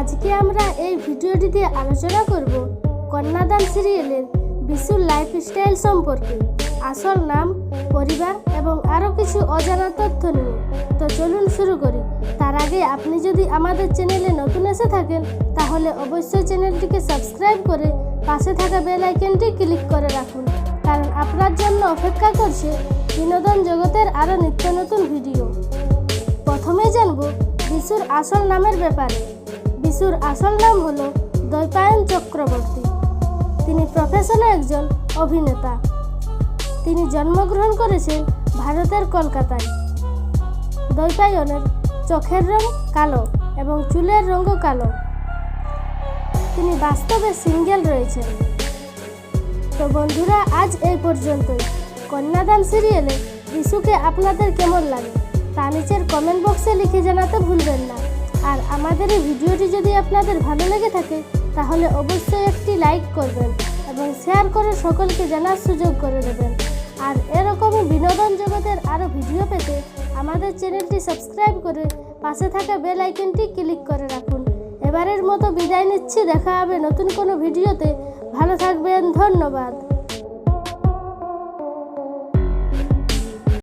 আজকে আমরা এই ভিডিওটিতে আলোচনা করব কন্যাদান সিরিয়ালের বিশুর লাইফস্টাইল সম্পর্কে। আসল নাম, পরিবার এবং আরও কিছু অজানা তথ্য নিয়ে। তো চলুন শুরু করি। তার আগে আপনি যদি আমাদের চ্যানেলে নতুন এসে থাকেন, তাহলে অবশ্যই চ্যানেলটিকে সাবস্ক্রাইব করে পাশে থাকা বেল আইকনটি ক্লিক করে রাখুন। কারণ আপনার জন্য অপেক্ষা করছে বিনোদন জগতের আরও নিত্য নতুন ভিডিও। প্রথমে জানব বিশুর আসল নামের ব্যাপারে। বিশুর আসল নাম হল দৈপায়ন চক্রবর্তী। তিনি প্রফেশনে একজন অভিনেতা। তিনি জন্মগ্রহণ করেছেন ভারতের কলকাতায়। দৈপায়নের চোখের রং কালো এবং চুলের রঙও কালো। তিনি বাস্তবে সিঙ্গেল রয়েছেন। তো বন্ধুরা, আজ এই পর্যন্তই। কন্যাদান সিরিয়ালে বিশুকে আপনাদের কেমন লাগে? তা নিচের কমেন্ট বক্সে লিখে জানাতে ভুলবেন না। আর আমাদের এই ভিডিওটি যদি আপনাদের ভালো লেগে থাকে, তাহলে অবশ্যই একটি লাইক করবেন এবং শেয়ার করে সকলকে জানার সুযোগ করে দেবেন। আর এরকম বিনোদন জগতের আরও ভিডিও পেতে আমাদের চ্যানেলটি সাবস্ক্রাইব করে পাশে থাকা বেল আইকনটি ক্লিক করে রাখুন। এবারের মতো বিদায় নিচ্ছি, দেখা হবে নতুন কোনো ভিডিওতে। ভালো থাকবেন, ধন্যবাদ।